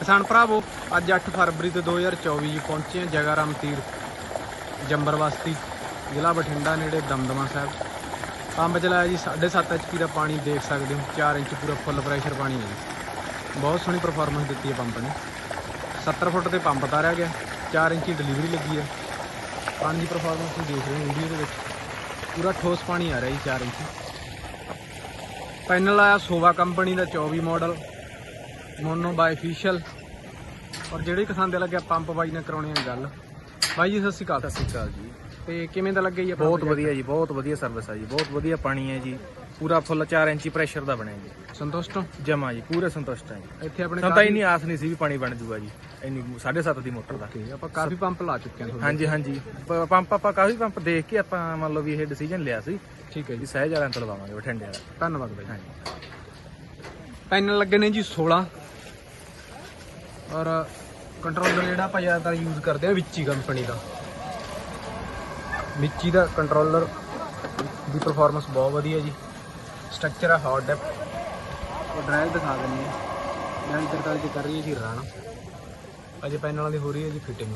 ਕਿਸਾਨ ਭਰਾਵੋ, ਅੱਜ 8 ਫਰਵਰੀ ਤੇ 2024 ਜੀ ਪਹੁੰਚੇ ਹਾਂ ਜਗਾਰਾਮ ਤੀਰ ਜੰਬਰ ਬਸਤੀ, ਜ਼ਿਲ੍ਹਾ ਬਠਿੰਡਾ ਨੇੜੇ ਦਮਦਮਾ ਸਾਹਿਬ। ਪੰਪ ਚਲਾਇਆ ਜੀ 7.5 ਐਚਪੀ ਦਾ ਪਾਣੀ ਦੇਖ ਸਕਦੇ ਹੋ 4 ਇੰਚ ਪੂਰਾ ਫੁੱਲ ਪ੍ਰੈਸ਼ਰ ਪਾਣੀ ਹੈ ਜੀ। ਬਹੁਤ ਸੋਹਣੀ ਪਰਫਾਰਮੈਂਸ ਦਿੱਤੀ ਹੈ ਪੰਪ ਨੇ। 70 ਫੁੱਟ ਤੇ ਪੰਪ ਤਾਰਿਆ ਗਿਆ 4 ਇੰਚੀ ਡਿਲੀਵਰੀ ਲੱਗੀ ਹੈ। ਪਾਣੀ ਦੀ ਪਰਫਾਰਮੈਂਸ ਤੁਸੀਂ ਦੇਖ ਰਹੇ ਹੋ ਵੀਡੀਓ ਦੇ ਵਿੱਚ। ਪੂਰਾ ਠੋਸ ਪਾਣੀ ਆ ਰਿਹਾ ਜੀ 4 ਇੰਚ। ਪੈਨਲ ਆਇਆ ਸੋਵਾ ਕੰਪਨੀ ਦਾ 24 ਮਾਡਲ ਮੋਨੋ ਬਾਈਫੀਸ਼ੀਅਲ ਔਰ ਜਿਹੜੇ ਕਿਸਾਨ ਦੇ ਲੱਗਿਆ ਪੰਪ ਬਾਈ ਨੇ ਕਰਾਉਣੀ ਹੈ ਗੱਲ। ਬਾਈ ਜੀ ਸਤਿ ਸ਼੍ਰੀ ਅਕਾਲ। ਸਤਿ ਸ਼੍ਰੀ ਅਕਾਲ ਜੀ। ਤੇ ਕਿਵੇਂ ਦਾ ਲੱਗਿਆ ਜੀ ਆਪਣਾ ਬਹੁਤ project? ਵਧੀਆ ਜੀ ਬਹੁਤ ਵਧੀਆ ਸਰਵਿਸ ਆ ਜੀ ਬਹੁਤ ਵਧੀਆ ਪਾਣੀ ਹੈ ਜੀ। ਪੂਰਾ ਫੁੱਲ 4 ਇੰਚੀ ਪ੍ਰੈਸ਼ਰ ਦਾ ਬਣਿਆ ਜੀ। ਸੰਤੁਸ਼ਟ ਹੋ? ਜਮਾ ਜੀ ਪੂਰੇ ਸੰਤੁਸ਼ਟ ਜੀ। ਇੱਥੇ ਆਪਣੇ ਸਾਨੂੰ ਤਾਂ ਇੰਨੀ ਆਸ ਨਹੀਂ ਸੀ ਵੀ ਪਾਣੀ ਬਣ ਜੂਗਾ ਜੀ ਇੰਨੀ 7.5 ਦੀ ਮੋਟਰ ਦਾ। ਕਾਫੀ ਆਪਾਂ ਕਾਫੀ ਪੰਪ ਲਾ ਚੁੱਕੇ ਹਾਂ ਤੁਹਾਡੇ। ਹਾਂਜੀ ਹਾਂਜੀ। ਪ- ਪੰਪ ਆਪਾਂ ਕਾਫੀ ਪੰਪ ਦੇਖ ਕੇ ਆਪਾਂ ਮੰਨ ਲਓ ਵੀ ਇਹ ਡਿਸੀਜਨ ਲਿਆ ਸੀ। ਠੀਕ ਹੈ ਵੀ ਜੀ ਸਹਿਜ ਵਾਲਿਆਂ ਤੋਂ ਲਵਾਵਾਂਗੇ ਬਠਿੰਡੇ ਵਾਲਾ ਧੰਨਵਾਦ ਬਾਈ ਹਾਂਜੀ। ਪੈਨਲ ਲੱਗੇ ਨੇ ਜੀ 16 ਔਰ ਕੰਟਰੋਲਰ ਜਿਹੜਾ ਆਪਾਂ ਜ਼ਿਆਦਾਤਰ ਯੂਜ਼ ਕਰਦੇ ਆ ਵਿੱਚੀ ਕੰਪਨੀ ਦਾ। ਵਿੱਚੀ ਦਾ ਕੰਟਰੋਲਰ ਦੀ ਪਰਫਾਰਮੈਂਸ ਬਹੁਤ ਵਧੀਆ ਜੀ। ਸਟਰਕਚਰ ਆ ਹਾਰਡ ਡੈਪ ਉਹ ਡਰਾਈਵ ਦਿਖਾ ਦਿੰਦੇ ਆ। ਮੈਂ 43 ਕਰ ਰਹੀ ਹੈ ਜੀ ਰਾਣਾ ਅਜੇ ਪੈਨਲਾਂ ਦੀ ਹੋ ਰਹੀ ਹੈ ਜੀ ਫਿਟਿੰਗ